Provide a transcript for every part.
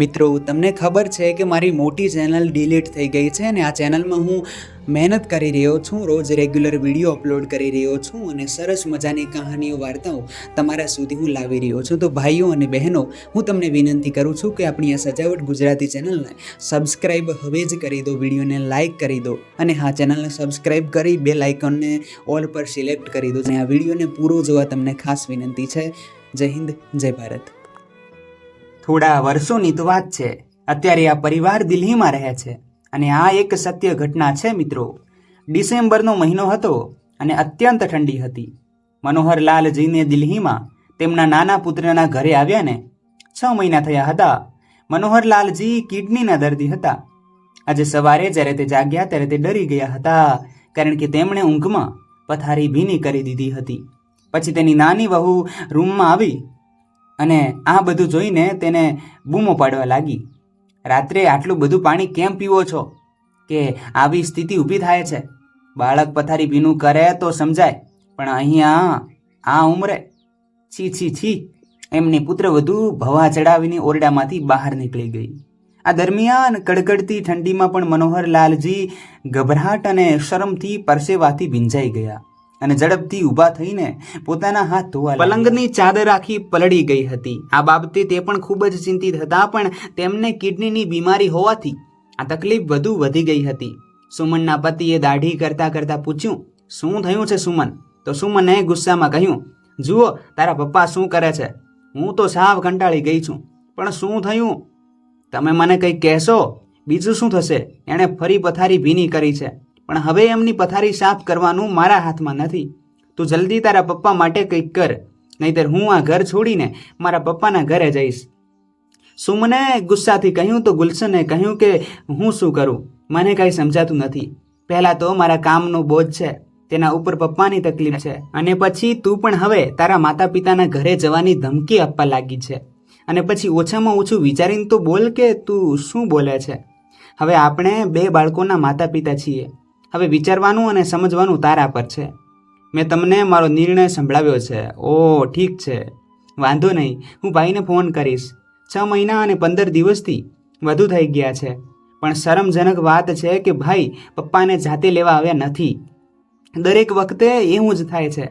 મિત્રો, તમને ખબર છે કે મારી મોટી ચેનલ ડિલીટ થઈ ગઈ છે અને આ ચેનલમાં હું મહેનત કરી રહ્યો છું, રોજ રેગ્યુલર વીડિયો અપલોડ કરી રહ્યો છું અને સરસ મજાની કહાનીઓ, વાર્તાઓ તમારા સુધી હું લાવી રહ્યો છું. તો ભાઈઓ અને બહેનો, હું તમને વિનંતી કરું છું કે આપણી આ સજાવટ ગુજરાતી ચેનલને સબસ્ક્રાઈબ હવે જ કરી દો, વિડીયોને લાઇક કરી દો અને હા, ચેનલને સબસ્ક્રાઈબ કરી બે લાઇકોનને ઓલ પર સિલેક્ટ કરી દો. અને આ વિડીયોને પૂરો જોવા તમને ખાસ વિનંતી છે. જય હિન્દ, જય ભારત. થોડા વર્ષોની તો વાત છે. અત્યારે આ પરિવાર દિલ્હીમાં રહે છે અને આ એક સત્ય ઘટના છે મિત્રો. ડિસેમ્બરનો મહિનો હતો અને અત્યંત ઠંડી હતી. મનોહરલાલજીને દિલ્હીમાં તેમના નાના પુત્રના ઘરે આવ્યા ને છ મહિના થયા હતા. મનોહરલાલજી કિડનીના દર્દી હતા. આજે સવારે જ્યારે તે જાગ્યા ત્યારે તે ડરી ગયા હતા, કારણ કે તેમણે ઊંઘમાં પથારી ભીની કરી દીધી હતી. પછી તેની નાની વહુ રૂમમાં આવી અને આ બધું જોઈને તેને બૂમો પાડવા લાગી. રાત્રે આટલું બધું પાણી કેમ પીવો છો? કે આવી સ્થિતિ ઊભી થાય છે. બાળક પથારી ભીનું કરે તો સમજાય, પણ અહીંયા આ ઉંમરે છી છી છી. એમની પુત્ર વધુ ભવા ચડાવીને ઓરડામાંથી બહાર નીકળી ગઈ. આ દરમિયાન કડકડતી ઠંડીમાં પણ મનોહરલાલજી ગભરાટ અને શરમથી પરસેવાથી ભીંજાઈ ગયા. અને ઝડપથી ઊભા થઈને પોતાના હાથ ધોવા પલંગની ચાદર આખી પલળી ગઈ હતી. આ બાબતે તે પણ ખૂબ જ ચિંતિત હતા, પણ તેમને કિડનીની બીમારી હોવાથી આ તકલીફ વધુ વધી ગઈ હતી. સુમનના પતિએ દાઢી કરતા કરતા પૂછ્યું, શું થયું છે સુમન? તો સુમને ગુસ્સામાં કહ્યું, જુઓ, તારા પપ્પા શું કરે છે? હું તો સાવ કંટાળી ગઈ છું. પણ શું થયું? તમે મને કંઈક કહેશો? બીજું શું થશે? એણે ફરી પથારી ભીની કરી છે. પણ હવે એમની પથારી સાફ કરવાનું મારા હાથમાં નથી. તું જલ્દી તારા પપ્પા માટે કંઈક કર, નહીતર હું આ ઘર છોડીને મારા પપ્પાના ઘરે જઈશ. સુમને ગુસ્સાથી કહ્યું તો ગુલશને કહ્યું કે હું શું કરું? મને કાંઈ સમજાતું નથી. પહેલાં તો મારા કામનો બોજ છે, તેના ઉપર પપ્પાની તકલીફ છે. અને પછી તું પણ હવે તારા માતા પિતાના ઘરે જવાની ધમકી આપવા લાગી છે. અને પછી ઓછામાં ઓછું વિચારીને તો બોલ કે તું શું બોલે છે? હવે આપણે બે બાળકોના માતા પિતા છીએ. હવે વિચારવાનું અને સમજવાનું તારા પર છે. મેં તમને મારો નિર્ણય સંભળાવ્યો છે. ઓ, ઠીક છે. વાંધો નહીં. હું ભાઈને ફોન કરીશ. છ મહિના અને પંદર દિવસથી વધુ થઈ ગયા છે. પણ શરમજનક વાત છે કે ભાઈ, પપ્પાને જાતે લેવા આવ્યા નથી. દરેક વખતે એવું જ થાય છે.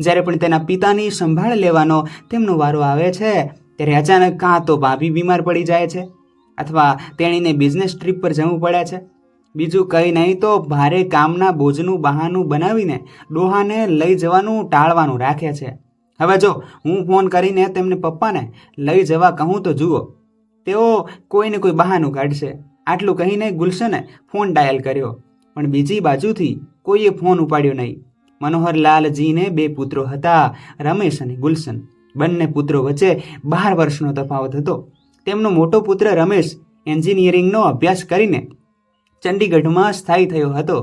જ્યારે પણ તેના પિતાની સંભાળ લેવાનો તેમનો વારો આવે છે, ત્યારે અચાનક કાં તો ભાભી બીમાર પડી જાય છે, અથવા તેણીને બિઝનેસ ટ્રીપ પર જવું પડે છે. બીજું કંઈ નહીં તો ભારે કામના બોજનું બહાનું બનાવીને ડોહાને લઈ જવાનું ટાળવાનું રાખે છે. હવે જો હું ફોન કરીને તેમને પપ્પાને લઈ જવા કહું તો જુઓ, તેઓ કોઈને કોઈ બહાનું કાઢશે. આટલું કહીને ગુલશને ફોન ડાયલ કર્યો, પણ બીજી બાજુથી કોઈએ ફોન ઉપાડ્યો નહીં. મનોહરલાલજીને બે પુત્રો હતા, રમેશ અને ગુલશન. બંને પુત્રો વચ્ચે બાર વર્ષનો તફાવત હતો. તેમનો મોટો પુત્ર રમેશ એન્જિનિયરિંગનો અભ્યાસ કરીને ચંડીગઢમાં સ્થાયી થયો હતો.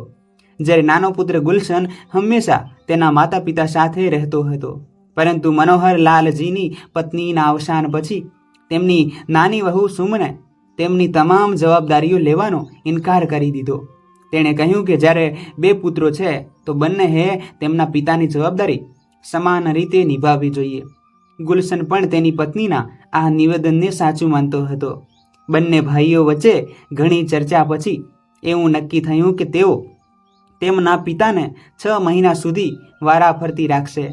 જ્યારે નાનો પુત્ર ગુલશન હંમેશા તેના માતા પિતા સાથે રહેતો હતો. પરંતુ મનોહરલાલજીની પત્નીના અવસાન પછી તેમની નાની વહુ સુમને તેમની તમામ જવાબદારીઓ લેવાનો ઇનકાર કરી દીધો. તેણે કહ્યું કે જ્યારે બે પુત્રો છે, તો બંને હે તેમના પિતાની જવાબદારી સમાન રીતે નિભાવવી જોઈએ. ગુલશન પણ તેની પત્નીના આ નિવેદનને સાચું માનતો હતો. બંને ભાઈઓ વચ્ચે ઘણી ચર્ચા પછી એવું નક્કી થયું કે તેઓ તેમના પિતાને છ મહિના સુધી વારાફરતી રાખશે.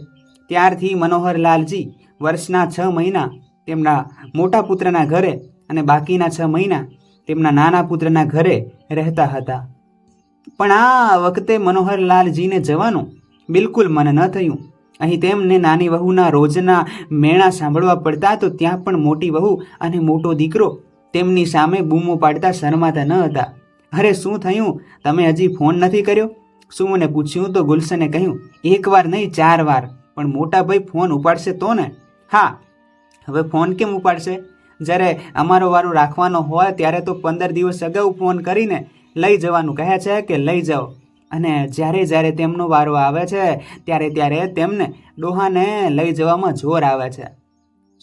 ત્યારથી મનોહરલાલજી વર્ષના છ મહિના તેમના મોટા પુત્રના ઘરે અને બાકીના છ મહિના તેમના નાના પુત્રના ઘરે રહેતા હતા. પણ આ વખતે મનોહરલાલજીને જવાનું બિલકુલ મન ન થયું. અહીં તેમને નાની વહુના રોજના મેણા સાંભળવા પડતા તો ત્યાં પણ મોટી વહુ અને મોટો દીકરો તેમની સામે બૂમો પાડતા શરમાતા ન હતા. અરે શું થયું? તમે હજી ફોન નથી કર્યો? શું મને પૂછ્યું? તો ગુલશને કહ્યું એક વાર નહીં, ચાર વાર. પણ મોટા ભાઈ ફોન ઉપાડશે તો ને? હા. હવે ફોન કેમ ઉપાડશે? જ્યારે અમારો વારો રાખવાનો હોય, ત્યારે તો પંદર દિવસ અગાઉ ફોન કરીને લઈ જવાનું કહે છે કે લઈ જાઓ. અને જ્યારે જ્યારે તેમનો વારો આવે છે, ત્યારે ત્યારે તેમને ડોહાને લઈ જવામાં જોર આવે છે.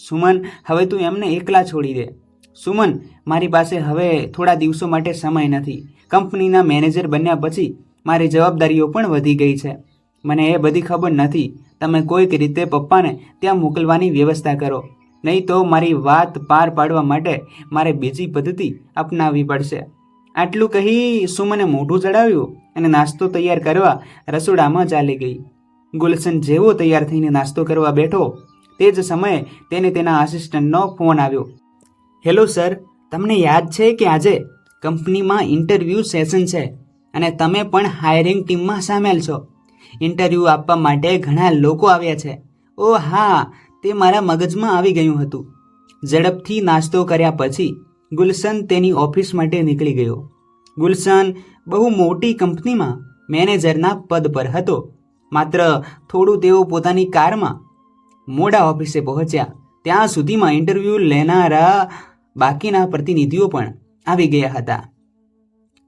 સુમન, હવે તું એમને એકલા છોડી દે. સુમન, મારી પાસે હવે થોડા દિવસો માટે સમય નથી. કંપનીના મેનેજર બન્યા પછી મારી જવાબદારીઓ પણ વધી ગઈ છે. મને એ બધી ખબર નથી. તમે કોઈક રીતે પપ્પાને ત્યાં મોકલવાની વ્યવસ્થા કરો. નહીં તો મારી વાત પાર પાડવા માટે મારે બીજી પદ્ધતિ અપનાવવી પડશે. આટલું કહી સુમને મોઢું ચડાવ્યું અને નાસ્તો તૈયાર કરવા રસોડામાં ચાલી ગઈ. ગુલશન જેવો તૈયાર થઈને નાસ્તો કરવા બેઠો. તે જ સમયે તેને તેના આસિસ્ટન્ટનો ફોન આવ્યો. હેલો સર, તમને યાદ છે કે આજે કંપનીમાં ઇન્ટરવ્યૂ સેશન છે અને તમે પણ હાયરિંગ ટીમમાં સામેલ છો. ઇન્ટરવ્યૂ આપવા માટે ઘણા લોકો આવ્યા છે. ઓ હા, તે મારા મગજમાં આવી ગયું હતું. ઝડપથી નાસ્તો કર્યા પછી ગુલશન તેની ઓફિસ માટે નીકળી ગયો. ગુલશન બહુ મોટી કંપનીમાં મેનેજરના પદ પર હતો. માત્ર થોડું તેઓ પોતાની કારમાં મોડા ઓફિસે પહોંચ્યા. ત્યાં સુધીમાં ઇન્ટરવ્યૂ લેનારા બાકીના પ્રતિનિધિઓ પણ આવી ગયા હતા.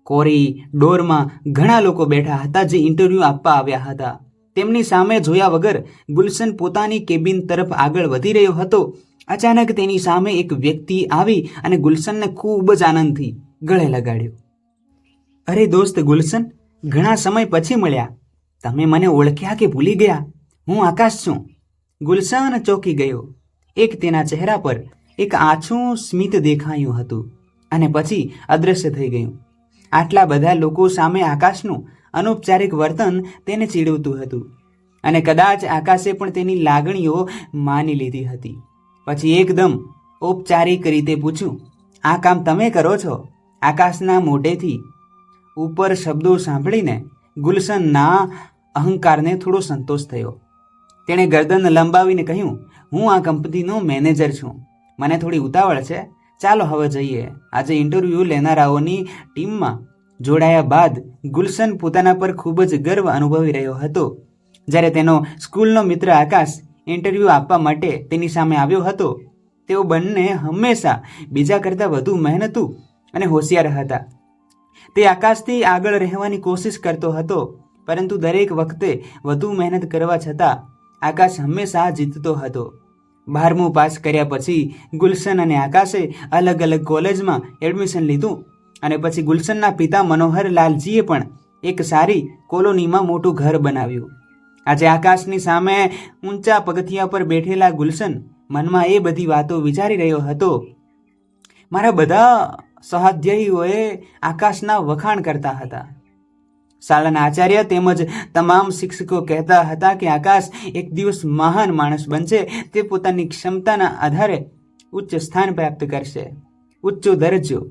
કોરી ડોરમાં ઘણા લોકો બેઠા હતા જે ઇન્ટરવ્યૂ આપવા આવ્યા હતા. તેમની સામે જોયા વગર ગુલશન પોતાની કેબિન તરફ આગળ વધી રહ્યો હતો. અચાનક તેની સામે એક વ્યક્તિ આવી અને ગુલશનને ખૂબ જ આનંદથી ગળે લગાડ્યો. અરે દોસ્ત ગુલશન, ઘણા સમય પછી મળ્યા. તમે મને ઓળખ્યા કે ભૂલી ગયા? હું આકાશ છું. ગુલશન ચોંકી ગયો. એક તેના ચહેરા પર એક આછું સ્મિત દેખાયું હતું અને પછી અદૃશ્ય થઈ ગયું. આટલા બધા લોકો સામે આકાશનું અનૌપચારિક વર્તન તેને ચીડવતું હતું અને કદાચ આકાશે પણ તેની લાગણીઓ માની લીધી હતી. પછી એકદમ ઔપચારિક રીતે પૂછ્યું, આ કામ તમે કરો છો? આકાશના મોઢેથી ઉપર શબ્દો સાંભળીને ગુલશનના અહંકારને થોડો સંતોષ થયો. તેણે ગરદન લંબાવીને કહ્યું, હું આ કંપનીનો મેનેજર છું. મને થોડી ઉતાવળ છે. ચાલો હવે જઈએ. આજે ઇન્ટરવ્યૂ લેનારાઓની ટીમમાં જોડાયા બાદ ગુલશન પોતાના પર ખૂબ જ ગર્વ અનુભવી રહ્યો હતો. જ્યારે તેનો સ્કૂલનો મિત્ર આકાશ ઇન્ટરવ્યૂ આપવા માટે તેની સામે આવ્યો હતો, તેઓ બંને હંમેશા બીજા કરતાં વધુ મહેનતુ અને હોશિયાર હતા. તે આકાશથી આગળ રહેવાની કોશિશ કરતો હતો, પરંતુ દરેક વખતે વધુ મહેનત કરવા છતાં આકાશ હંમેશા જીતતો હતો. બારમું પાસ કર્યા પછી ગુલશન અને આકાશે અલગ અલગ કોલેજમાં એડમિશન લીધું અને પછી ગુલશનના પિતા મનોહર લાલજીએ પણ એક સારી કોલોનીમાં મોટું ઘર બનાવ્યું. આજે આકાશની સામે ઊંચા પગથિયા પર બેઠેલા ગુલશન મનમાં એ બધી વાતો વિચારી રહ્યો હતો, મારા બધા સહાધ્યાયીઓએ આકાશના વખાણ કરતા હતા. શાળાના આચાર્ય તેમજ તમામ શિક્ષકો કહેતા હતા કે આકાશ એક દિવસ મહાન માણસ બનશે. તે પોતાની ક્ષમતાના આધારે ઉચ્ચ સ્થાન પ્રાપ્ત કરશે. ઉચ્ચો દરજ્જો.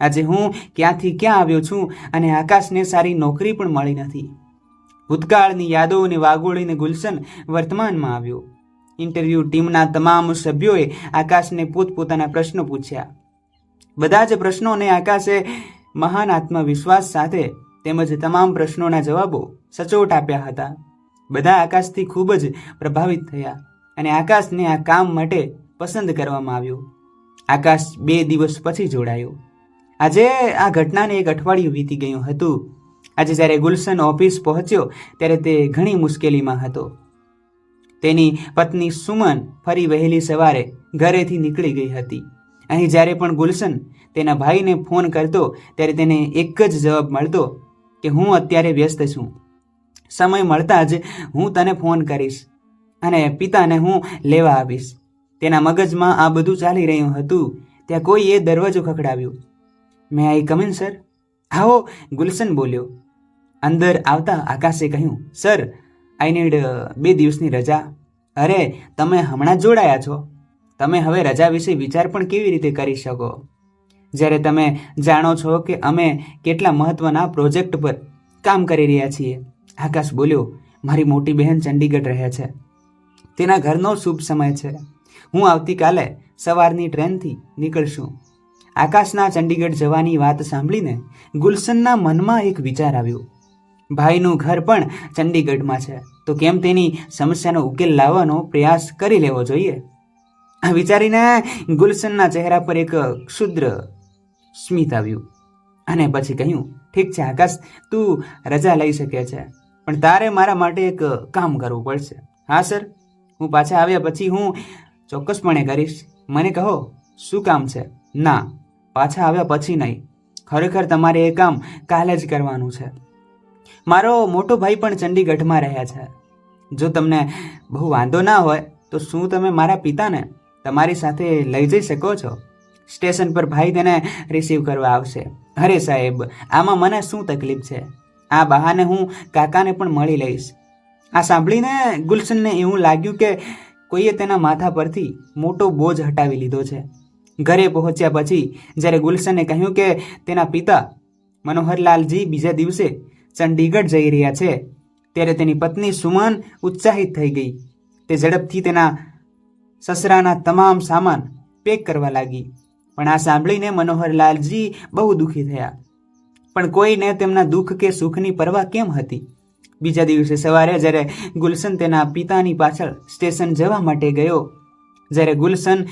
આજે હું ક્યાંથી ક્યાં આવ્યો છું અને આકાશને સારી નોકરી પણ મળી નથી. ભૂતકાળની યાદો અને વાગોળીને ગુલશન વર્તમાનમાં આવ્યો. ઇન્ટરવ્યૂ ટીમના તમામ સભ્યોએ આકાશને પોતપોતાના પ્રશ્નો પૂછ્યા. બધા જ પ્રશ્નોને આકાશે મહાન આત્મવિશ્વાસ સાથે તેમજ તમામ પ્રશ્નોના જવાબો સચોટ આપ્યા હતા. બધા આકાશથી ખૂબ જ પ્રભાવિત થયા અને આકાશને આ કામ માટે પસંદ કરવામાં આવ્યો. આકાશ બે દિવસ પછી જોડાયો. આજે આ ઘટનાને એક અઠવાડિયું વીતી ગયું હતું. આજે જ્યારે ગુલશન ઓફિસ પહોંચ્યો ત્યારે તે ઘણી મુશ્કેલીમાં હતો. તેની પત્ની સુમન ફરી વહેલી સવારે ઘરેથી નીકળી ગઈ હતી. અહીં જ્યારે પણ ગુલશન તેના ભાઈને ફોન કરતો, ત્યારે તેને એક જ જવાબ મળતો કે હું અત્યારે વ્યસ્ત છું. સમય મળતા જ હું તને ફોન કરીશ અને પિતાને હું લેવા આવીશ. તેના મગજમાં આ બધું ચાલી રહ્યું હતું. ત્યાં કોઈએ દરવાજો ખખડાવ્યો. મેં આઈ કમિન સર આવો, ગુલશન બોલ્યો. અંદર આવતા આકાશે કહ્યું સર આઈ નીડ બે દિવસની રજા. અરે, તમે હમણાં જોડાયા છો. તમે હવે રજા વિશે વિચાર પણ કેવી રીતે કરી શકો? જ્યારે તમે જાણો છો કે અમે કેટલા મહત્વના પ્રોજેક્ટ પર કામ કરી રહ્યા છીએ, આકાશ બોલ્યો, મારી મોટી બહેન ચંડીગઢ રહે છે. તેના ઘરનો શુભ સમય છે. હું આવતીકાલે સવારની ટ્રેનથી નીકળશું. આકાશના ચંડીગઢ જવાની વાત સાંભળીને ગુલશનના મનમાં એક વિચાર આવ્યો. ભાઈનું ઘર પણ ચંડીગઢમાં છે. તો કેમ તેની સમસ્યાનો ઉકેલ લાવવાનો પ્રયાસ કરી લેવો જોઈએ? આ વિચારીને ગુલશનના ચહેરા પર એક ક્ષુદ્ર સ્મિત આવ્યું. અને પછી કહ્યું, ઠીક છે આકાશ, તું રજા લઈ શકે છે, પણ તારે મારા માટે એક કામ કરવું પડશે. હા, સર. હું પાછા આવ્યા પછી હું ચોક્કસપણે કરીશ. મને કહો, શું કામ છે? ના, પાછા આવ્યા પછી નહીં. ખરેખર તમારે એ કામ કાલે જ કરવાનું છે. મારો મોટો ભાઈ પણ ચંડીગઢમાં રહ્યા છે. જો તમને બહુ વાંધો ના હોય, તો શું તમે મારા પિતાને તમારી સાથે લઈ જઈ શકો છો? સ્ટેશન પર ભાઈ તેને રિસીવ કરવા આવશે. અરે સાહેબ, આમાં મને શું તકલીફ છે? આ બહાને હું કાકાને પણ મળી લઈશ. આ સાંભળીને ગુલશનને એવું લાગ્યું કે કોઈએ તેના માથા પરથી મોટો બોજ હટાવી લીધો છે. ઘરે પહોંચ્યા પછી જ્યારે ગુલશને કહ્યું કે તેના પિતા મનોહરલાલજી બીજા દિવસે ચંડીગઢ જઈ રહ્યા છે, ત્યારે તેની પત્ની સુમન ઉત્સાહિત થઈ ગઈ. તે ઝડપથી તેના સસરાના તમામ સામાન પેક કરવા લાગી. પણ આ સાંભળીને મનોહરલાલજી બહુ દુઃખી થયા. પણ કોઈને તેમના દુઃખ કે સુખની પરવા કેમ હતી? બીજા દિવસે સવારે જ્યારે ગુલશન તેના પિતાની પાછળ સ્ટેશન જવા માટે ગયો, જ્યારે ગુલશન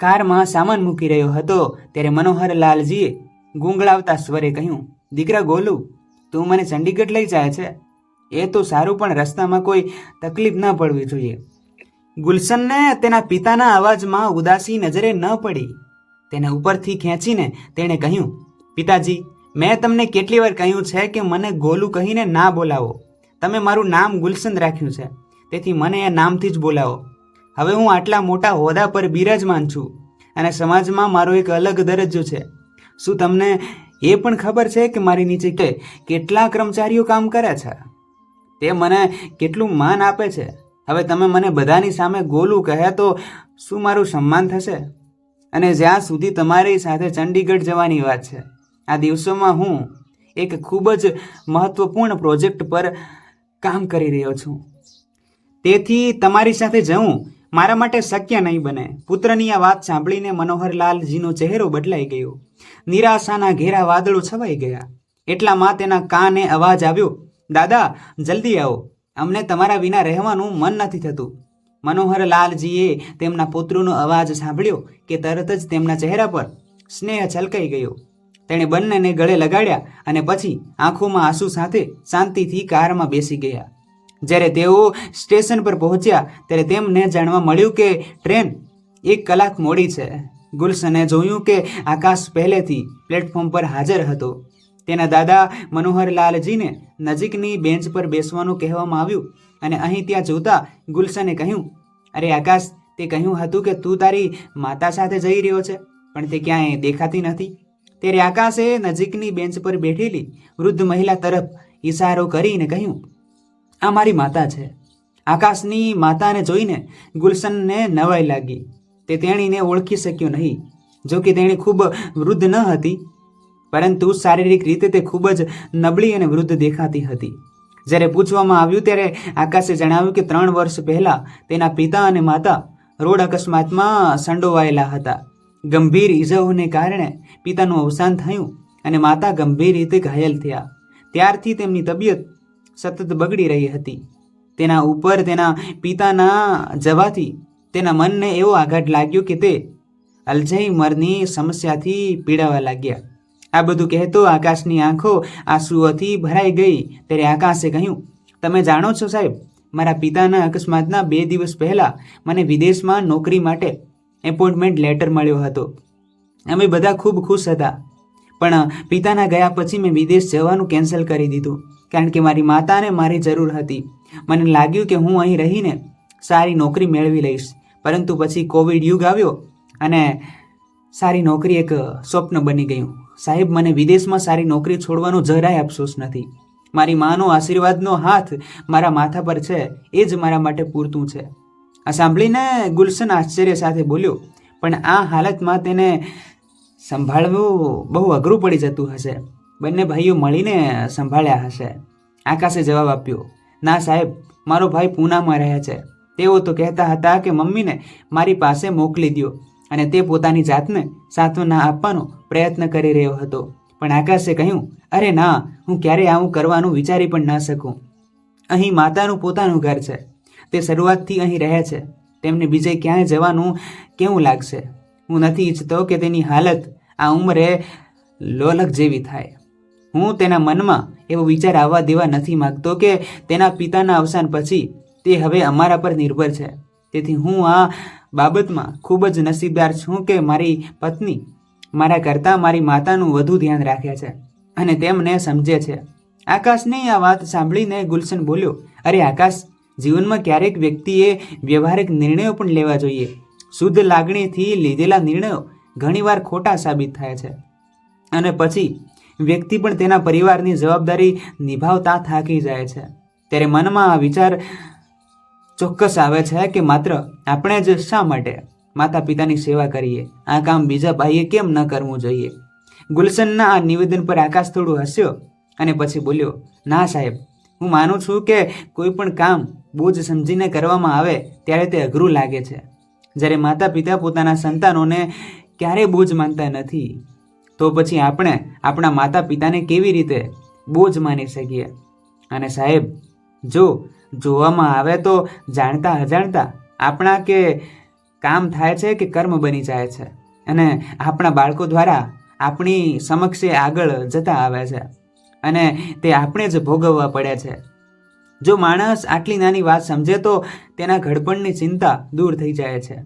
કારમાં સામાન મૂકી રહ્યો હતો, ત્યારે મનોહરલાલજીએ ગુંગળાવતા સ્વરે કહ્યું, દીકરા ગોલુ, તું મને ચંડીગઢ લઈ જાય છે? એ તો સારું, પણ રસ્તામાં કોઈ તકલીફ ન પડવી જોઈએ. ગુલશનને તેના પિતાના અવાજમાં ઉદાસી નજરે ન પડી. તેને ઉપરથી ખેંચીને તેણે કહ્યું, પિતાજી, મેં તમને કેટલી વાર કહ્યું છે કે મને ગોલું કહીને ના બોલાવો. તમે મારું નામ ગુલશન રાખ્યું છે. તેથી મને એ નામથી જ બોલાવો. હવે હું આટલા મોટા હોદ્દા પર બિરાજમાન છું અને સમાજમાં મારો એક અલગ દરજ્જો છે. શું તમને એ પણ ખબર છે કે મારી નીચે કે કેટલા કર્મચારીઓ કામ કરે છે? તે મને કેટલું માન આપે છે. હવે તમે મને બધાની સામે ગોલું કહે તો શું મારું સન્માન થશે? અને જ્યાં સુધી તમારી સાથે ચંડીગઢ જવાની વાત છે, આ દિવસોમાં હું એક ખૂબ જ મહત્વપૂર્ણ પ્રોજેક્ટ પર કામ કરી રહ્યો છું. તેથી તમારી સાથે જવું મારા માટે શક્ય નહીં બને. પુત્રની આ વાત સાંભળીને મનોહરલાલજીનો ચહેરો બદલાઈ ગયો. નિરાશાના ઘેરા વાદળો છવાઈ ગયા. એટલામાં તેના કાને અવાજ આવ્યો, દાદા, જલ્દી આવો. અમને તમારા વિના રહેવાનું મન નથી થતું. મનોહરલાલજીએ તેમના પુત્રનો અવાજ સાંભળ્યો કે તરત જ તેમના ચહેરા પર સ્નેહ છલકાઈ ગયો. તેણે બંનેને ગળે લગાડ્યા અને પછી આંખોમાં આંસુ સાથે શાંતિથી કારમાં બેસી ગયા. જ્યારે તેઓ સ્ટેશન પર પહોંચ્યા ત્યારે તેમને જાણવા મળ્યું કે ટ્રેન એક કલાક મોડી છે. ગુલશને જોયું કે આકાશ પહેલેથી પ્લેટફોર્મ પર હાજર હતો. તેના દાદા મનોહરલાલજીને નજીકની બેન્ચ પર બેસવાનું કહેવામાં આવ્યું. અને અહીં ત્યાં જોતા ગુલશને કહ્યું, અરે આકાશ, તે કહ્યું હતું કે તું તારી માતા સાથે જઈ રહ્યો છે, પણ તે ક્યાંય દેખાતી નથી. ત્યારે આકાશે નજીકની બેન્ચ પર બેઠેલી વૃદ્ધ મહિલા તરફ ઇશારો કરીને કહ્યું, આ મારી માતા છે. આકાશની માતાને જોઈને ગુલશનને નવાઈ લાગી. તે તેણીને ઓળખી શક્યો નહીં, જો કે તેણી ખૂબ વૃદ્ધ ન હતી, પરંતુ શારીરિક રીતે તે ખૂબ જ નબળી અને વૃદ્ધ દેખાતી હતી. જ્યારે પૂછવામાં આવ્યું ત્યારે આકાશે જણાવ્યું કે ત્રણ વર્ષ પહેલા તેના પિતા અને માતા રોડ અકસ્માતમાં સંડોવાયેલા હતા. ગંભીર ઈજાઓને કારણે પિતાનું અવસાન થયું અને માતા ગંભીર રીતે ઘાયલ થયા. ત્યારથી તેમની તબિયત સતત બગડી રહી હતી. તેના ઉપર તેના પિતાના જવાથી તેના મનને એવો આઘાત લાગ્યો કે તે અલ્ઝાઈમરની સમસ્યાથી પીડાવા લાગ્યા. આ બધું કહેતો આકાશની આંખો આંસુઓથી ભરાઈ ગઈ. ત્યારે આકાશે કહ્યું, તમે જાણો છો સાહેબ, મારા પિતાના અકસ્માતના બે દિવસ પહેલાં મને વિદેશમાં નોકરી માટે એપોઇન્ટમેન્ટ લેટર મળ્યો હતો. અમે બધા ખૂબ ખુશ હતા. પણ પિતાના ગયા પછી મેં વિદેશ જવાનું કેન્સલ કરી દીધું, કારણ કે મારી માતાને મારી જરૂર હતી. મને લાગ્યું કે હું અહીં રહીને સારી નોકરી મેળવી લઈશ. પરંતુ પછી કોવિડ યુગ આવ્યો અને સારી નોકરી એક સ્વપ્ન બની ગયું. સાહેબ, મને વિદેશમાં સારી નોકરી છોડવાનો જરાય અફસોસ નથી. મારી માનો આશીર્વાદનો હાથ મારા માથા પર છે, એ જ મારા માટે પૂરતું છે. આ સાંભળીને ગુલશન આશ્ચર્ય સાથે બોલ્યો, પણ આ હાલતમાં તેને સંભાળવું બહુ અઘરું પડી જતું હશે. બંને ભાઈઓ મળીને સંભાળ્યા હશે. આકાશે જવાબ આપ્યો, ના સાહેબ, મારો ભાઈ પૂનામાં રહે છે. તેઓ તો કહેતા હતા કે મમ્મીને મારી પાસે મોકલી દો અને તે પોતાની જાતને સાંત્વના આપવાનો પ્રયત્ન કરી રહ્યો હતો. પણ આકાશે કહ્યું, અરે ના, હું ક્યારેય આવું કરવાનું વિચારી પણ ન શકું. અહીં માતાનું પોતાનું ઘર છે. તે શરૂઆતથી અહીં રહે છે. તેમને બીજે ક્યાંય જવાનું કેવું લાગશે? હું નથી ઈચ્છતો કે તેની હાલત આ ઉંમરે લોલક જેવી થાય. હું તેના મનમાં એવો વિચાર આવવા દેવા નથી માગતો કે તેના પિતાના અવસાન પછી તે હવે અમારા પર નિર્ભર છે. તેથી હું આ બાબતમાં ખૂબ જ નસીબદાર છું કે મારી પત્ની મારા કરતાં મારી માતાનું વધુ ધ્યાન રાખે છે અને તેમને સમજે છે. આકાશની આ વાત સાંભળીને ગુલશન બોલ્યો, અરે આકાશ, જીવનમાં ક્યારેક વ્યક્તિએ વ્યવહારિક નિર્ણયો પણ લેવા જોઈએ. શુદ્ધ લાગણીથી લીધેલા નિર્ણયો ઘણીવાર ખોટા સાબિત થાય છે. અને પછી વ્યક્તિ પણ તેના પરિવારની જવાબદારી નિભાવતા થાકી જાય છે. ત્યારે મનમાં આ વિચાર ચોક્કસ આવે છે કે માત્ર આપણે જ શા માટે માતા પિતાની સેવા કરીએ? આ કામ બીજા ભાઈએ કેમ ન કરવું જોઈએ? ગુલશનના આ નિવેદન પર આકાશ થોડું હસ્યો અને પછી બોલ્યો, ના સાહેબ, હું માનું છું કે કોઈ પણ કામ બોજ સમજીને કરવામાં આવે ત્યારે તે અઘરું લાગે છે. જ્યારે માતા પિતા પોતાના સંતાનોને ક્યારેય બોજ માનતા નથી, તો પછી આપણે આપણા માતા પિતાને કેવી રીતે બોજ માની શકીએ? અને સાહેબ, જો જોવામાં આવે તો જાણતા અજાણતા આપણા કે કામ થાય છે કે કર્મ બની જાય છે. અને આપણા બાળકો દ્વારા આપણી સમક્ષે આગળ જતા આવે છે. અને તે આપણે જ ભોગવવા પડે છે. જો માણસ આટલી નાની વાત સમજે તો તેના ઘડપણની ચિંતા દૂર થઈ જાય છે.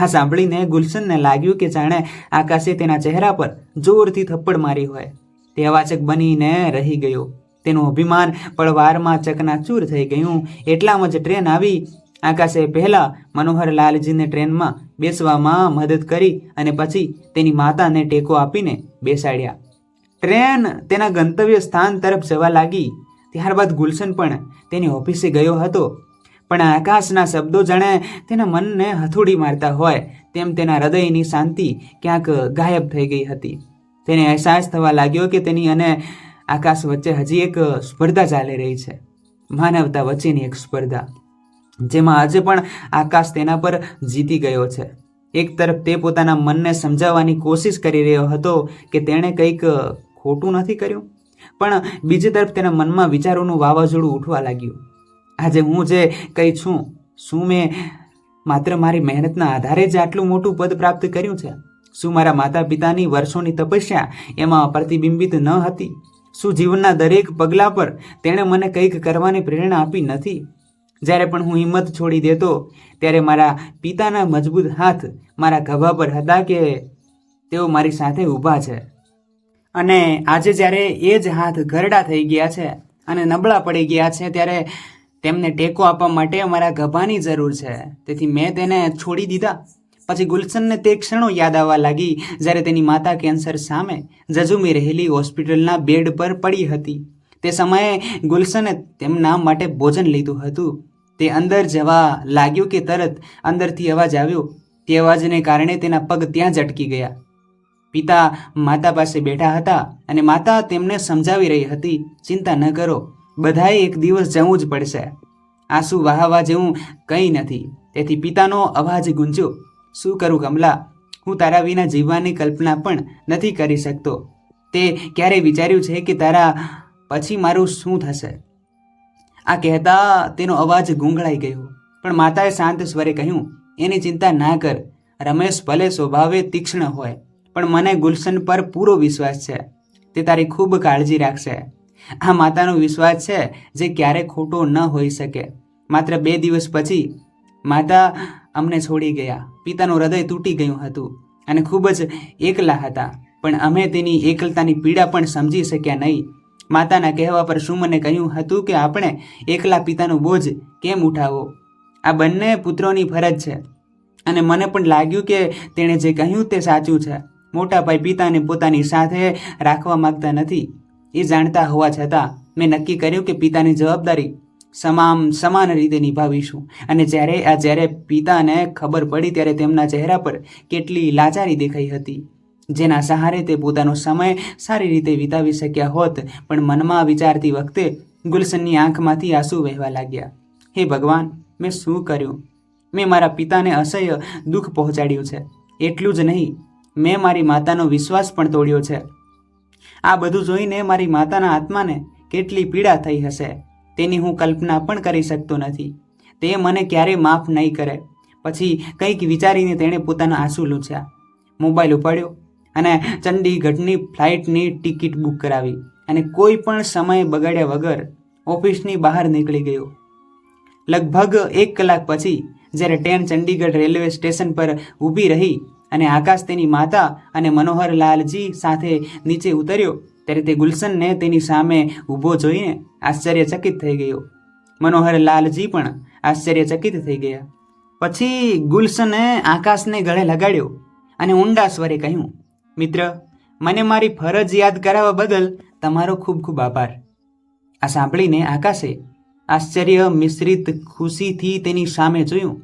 આ સાંભળીને ગુલશનને લાગ્યું કે જાણે આકાશે તેના ચહેરા પર જોરથી થપ્પડ મારી હોય. તે અવાચક બનીને રહી ગયો. તેનું અભિમાન પણ વારમાં ચકનાચૂર થઈ ગયું. એટલામાં જ ટ્રેન આવી. આકાશે પહેલા મનોહરલાલજીને ટ્રેનમાં બેસવામાં મદદ કરી અને પછી તેની માતાને ટેકો આપીને બેસાડ્યા. ટ્રેન તેના ગંતવ્ય સ્થાન તરફ જવા લાગી. ત્યારબાદ ગુલશન પણ તેની ઓફિસે ગયો હતો. પણ આકાશના શબ્દો જાણે તેના મનને હથોડી મારતા હોય. તેમ તેના હૃદયની શાંતિ ક્યાંક ગાયબ થઈ ગઈ હતી. તેને અહેસાસ થવા લાગ્યો કે તેની અને આકાશ વચ્ચે હજી એક સ્પર્ધા ચાલી રહી છે. માનવતા વચ્ચેની એક સ્પર્ધા. જેમાં આજે પણ આકાશ તેના પર જીતી ગયો છે. એક તરફ તે પોતાના મનને સમજાવવાની કોશિશ કરી રહ્યો હતો કે તેણે કંઈક ખોટું નથી કર્યું. પણ બીજી તરફ તેના મનમાં વિચારોનું વાવાઝોડું ઉઠવા લાગ્યું. આજે હું જે કંઈ છું, શું મેં માત્ર મારી મહેનતના આધારે જ આટલું મોટું પદ પ્રાપ્ત કર્યું છે? શું મારા માતા પિતાની વર્ષોની તપસ્યા એમાં પ્રતિબિંબિત ન હતી? શું જીવનના દરેક પગલા પર તેણે મને કંઈક કરવાની પ્રેરણા આપી નથી? જ્યારે પણ હું હિંમત છોડી દેતો, ત્યારે મારા પિતાના મજબૂત હાથ મારા ખભા પર હતા કે તેઓ મારી સાથે ઊભા છે. અને આજે જ્યારે એ જ હાથ ઘરડા થઈ ગયા છે અને નબળા પડી ગયા છે, ત્યારે તેમને ટેકો આપવા માટે અમારા ગભાની જરૂર છે. તેથી મેં તેને છોડી દીધા. પછી ગુલશનને તે ક્ષણો યાદ આવવા લાગી જ્યારે તેની માતા કેન્સર સામે જજુમી રહેલી હોસ્પિટલના બેડ પર પડી હતી. તે સમયે ગુલશને તેમના માટે ભોજન લીધું હતું. તે અંદર જવા લાગ્યું કે તરત અંદરથી અવાજ આવ્યો. તે અવાજને કારણે તેના પગ ત્યાં જ અટકી ગયા. પિતા માતા પાસે બેઠા હતા અને માતા તેમને સમજાવી રહી હતી, ચિંતા ન કરો, બધાએ એક દિવસ જવું જ પડશે. આંસુ વહાવા જેવું કંઈ નથી. તેથી પિતાનો અવાજ ગુંજ્યો. શું કરું કમલા? હું તારા વિના જીવવાની કલ્પના પણ નથી કરી શકતો. તે ક્યારેય વિચાર્યું છે કે તારા પછી મારું શું થશે? આ કહેતા તેનો અવાજ ગૂંઘળાઈ ગયો. પણ માતાએ શાંત સ્વરે કહ્યું, એની ચિંતા ના કર. રમેશ ભલે સ્વભાવે તીક્ષ્ણ હોય, પણ મને ગુલશન પર પૂરો વિશ્વાસ છે. તે તારી ખૂબ કાળજી રાખશે. આ માતાનો વિશ્વાસ છે જે ક્યારે ખોટો ન હોઈ શકે. માત્ર બે દિવસ પછી માતા અમને છોડી ગયા. પિતાનું હૃદય તૂટી ગયું હતું અને ખૂબ જ એકલા હતા. પણ અમે તેની એકલતાની પીડા પણ સમજી શક્યા નહીં. માતાના કહેવા પર સુમને કહ્યું હતું કે, આપણે એકલા પિતાનો બોજ કેમ ઉઠાવો? આ બંને પુત્રોની ફરજ છે. અને મને પણ લાગ્યું કે તેણે જે કહ્યું તે સાચું છે. મોટા ભાઈ પિતાને પોતાની સાથે રાખવા માગતા નથી. એ જાણતા હોવા છતાં મેં નક્કી કર્યું કે પિતાની જવાબદારી સમામ સમાન રીતે નિભાવીશું. અને જ્યારે આ જ્યારે પિતાને ખબર પડી ત્યારે તેમના ચહેરા પર કેટલી લાચારી દેખાઈ હતી. જેના સહારે તે પોતાનો સમય સારી રીતે વિતાવી શક્યા હોત, પણ મનમાં વિચારતી વખતે ગુલશનની આંખમાંથી આંસુ વહેવા લાગ્યા. હે ભગવાન, મેં શું કર્યું? મેં મારા પિતાને અસહ્ય દુઃખ પહોંચાડ્યું છે. એટલું જ નહીં, મેં મારી માતાનો વિશ્વાસ પણ તોડ્યો છે. આ બધું જોઈને મારી માતાના આત્માને કેટલી પીડા થઈ હશે. તેની હું કલ્પના પણ કરી શકતો નથી. તે મને ક્યારેય માફ નહીં કરે. પછી કંઈક વિચારીને તેણે પોતાના આંસુ લૂછ્યા. મોબાઈલ ઉપાડ્યો અને ચંડીગઢની ફ્લાઇટની ટિકિટ બુક કરાવી અને કોઈ પણ સમય બગાડ્યા વગર ઓફિસની બહાર નીકળી ગયો. લગભગ એક કલાક પછી, જ્યારે ટ્રેન ચંડીગઢ રેલવે સ્ટેશન પર ઊભી રહી અને આકાશ તેની માતા અને મનોહરલાલજી સાથે નીચે ઉતર્યો ત્યારે તે ગુલશનને તેની સામે ઊભો જોઈને આશ્ચર્યચકિત થઈ ગયો. મનોહર લાલજી પણ આશ્ચર્યચકિત થઈ ગયા. પછી ગુલશને આકાશને ગળે લગાડ્યો અને ઊંડા સ્વરે કહ્યું, મિત્ર, મને મારી ફરજ યાદ કરાવવા બદલ તમારો ખૂબ ખૂબ આભાર. આ સાંભળીને આકાશે આશ્ચર્ય મિશ્રિત ખુશીથી તેની સામે જોયું.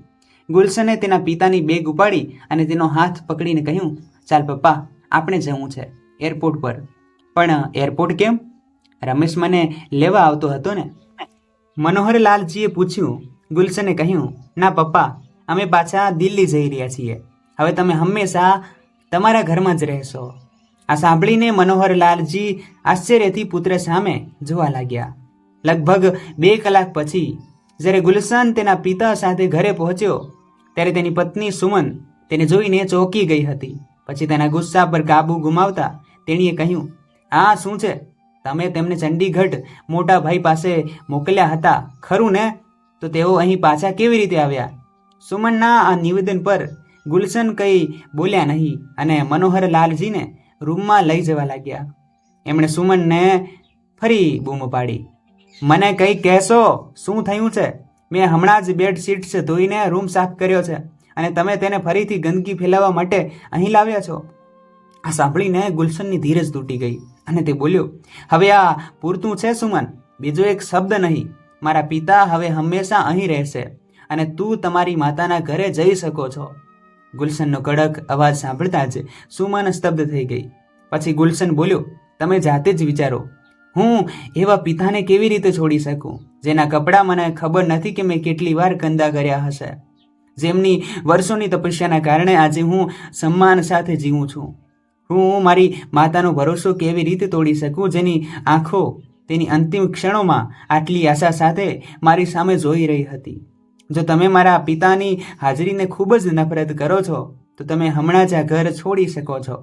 ગુલશને તેના પિતાની બેગ ઉપાડી અને તેનો હાથ પકડીને કહ્યું, ચાલ પપ્પા, આપણે જવું છે એરપોર્ટ પર. પણ એરપોર્ટ કેમ? રમેશ મને લેવા આવતો હતો ને. મનોહરલાલજીએ પૂછ્યું, ગુલશને કહ્યું, ના, પપ્પા, અમે પાછા દિલ્હી જઈ રહ્યા છીએ. હવે તમે હંમેશા તમારા ઘરમાં જ રહેશો. આ સાંભળીને મનોહરલાલજી આશ્ચર્યથી પુત્ર સામે જોવા લાગ્યા. લગભગ બે કલાક પછી, જ્યારે ગુલશન તેના પિતા સાથે ઘરે પહોંચ્યો, ત્યારે તેની પત્ની સુમન તેને જોઈને ચોંકી ગઈ હતી. પછી તેના ગુસ્સા પર કાબુ ગુમાવતા તેણીએ કહ્યું આ શું છે? તમે તેમને ચંડીગઢ મોટા ભાઈ પાસે મોકલ્યા હતા, ખરું ને? તો તેઓ અહીં પાછા કેવી રીતે આવ્યા? સુમનના આ નિવેદન પર ગુલશન કંઈ બોલ્યા નહીં અને મનોહરલાલજીને રૂમમાં લઈ જવા લાગ્યા. એમણે સુમનને ફરી બૂમ પાડી. મને કંઈ કહેશો? શું થયું છે? મેં હમણાં જ બેડશીટ્સ ધોઈને રૂમ સાફ કર્યો છે અને તમે તેને ફરીથી ગંદકી ફેલાવવા માટે અહીં લાવ્યા છો. આ સાંભળીને ગુલશનની ધીરજ તૂટી ગઈ અને તે બોલ્યો, હવે આ પૂરતું છે, સુમન? બીજો એક શબ્દ નહીં. મારા પિતા હવે હંમેશા અહીં રહેશે અને તું તમારી માતાના ઘરે જઈ શકો છો. ગુલશનનો કડક અવાજ સાંભળતા જ સુમન સ્તબ્ધ થઈ ગઈ. પછી ગુલશન બોલ્યો, તમે જાતે જ વિચારો, હું એવા પિતાને કેવી રીતે છોડી શકું, જેના કપડાં મને ખબર નથી કે મેં કેટલી વાર ગંદા કર્યા હશે? જેમની વર્ષોની તપસ્યાના કારણે આજે હું સન્માન સાથે જીવું છું. હું મારી માતાનો ભરોસો કેવી રીતે તોડી શકું? જેની આંખો તેની અંતિમ ક્ષણોમાં આટલી આશા સાથે મારી સામે જોઈ રહી હતી. જો તમે મારા પિતાની હાજરીને ખૂબ જ નફરત કરો છો, તો તમે હમણાં જ આ ઘર છોડી શકો છો.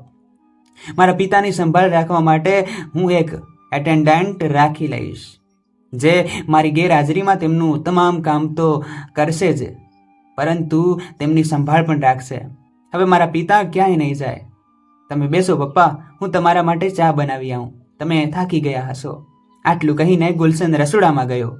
મારા પિતાની સંભાળ રાખવા માટે હું એક એટેન્ડન્ટ રાખી લઈશ, જે મારી ગેરહાજરીમાં તેમનું તમામ કામ તો કરશે જ, પરંતુ તેમની સંભાળ પણ રાખશે. હવે મારા પિતા ક્યાંય નહીં જાય. તમે બેસો પપ્પા, હું તમારા માટે ચા બનાવી આવું. તમે થાકી ગયા હશો. આટલું કહીને ગુલશન રસોડામાં ગયો.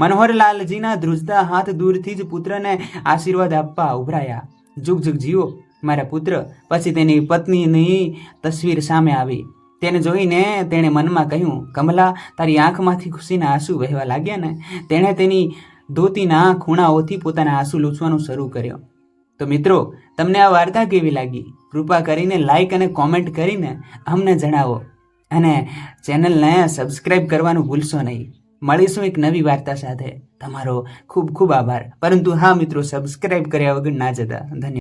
મનોહરલાલજીના ધ્રુજતા હાથ દૂરથી જ પુત્રને આશીર્વાદ આપવા ઉભરાયા. જુગ જુગ જીવો, મારા પુત્ર. પછી તેની પત્નીની તસવીર સામે આવી. તેને જોઈને તેણે મનમાં કહ્યું, કમલા, તારી આંખમાંથી ખુશીના આંસુ વહેવા લાગ્યા ને? તેણે તેની ધોતીના ખૂણાઓથી પોતાના આંસુ લૂછવાનું શરૂ કર્યો. તો મિત્રો, તમને આ વાર્તા કેવી લાગી? કૃપા કરીને લાઈક અને કોમેન્ટ કરીને અમને જણાવો. અને ચેનલને સબસ્ક્રાઈબ કરવાનું ભૂલશો નહીં. મળીશું એક નવી વાર્તા સાથે. તમારો ખૂબ ખૂબ આભાર. પરંતુ હા મિત્રો સબસ્ક્રાઈબ કર્યા વગર ના જતા. ધન્યવાદ.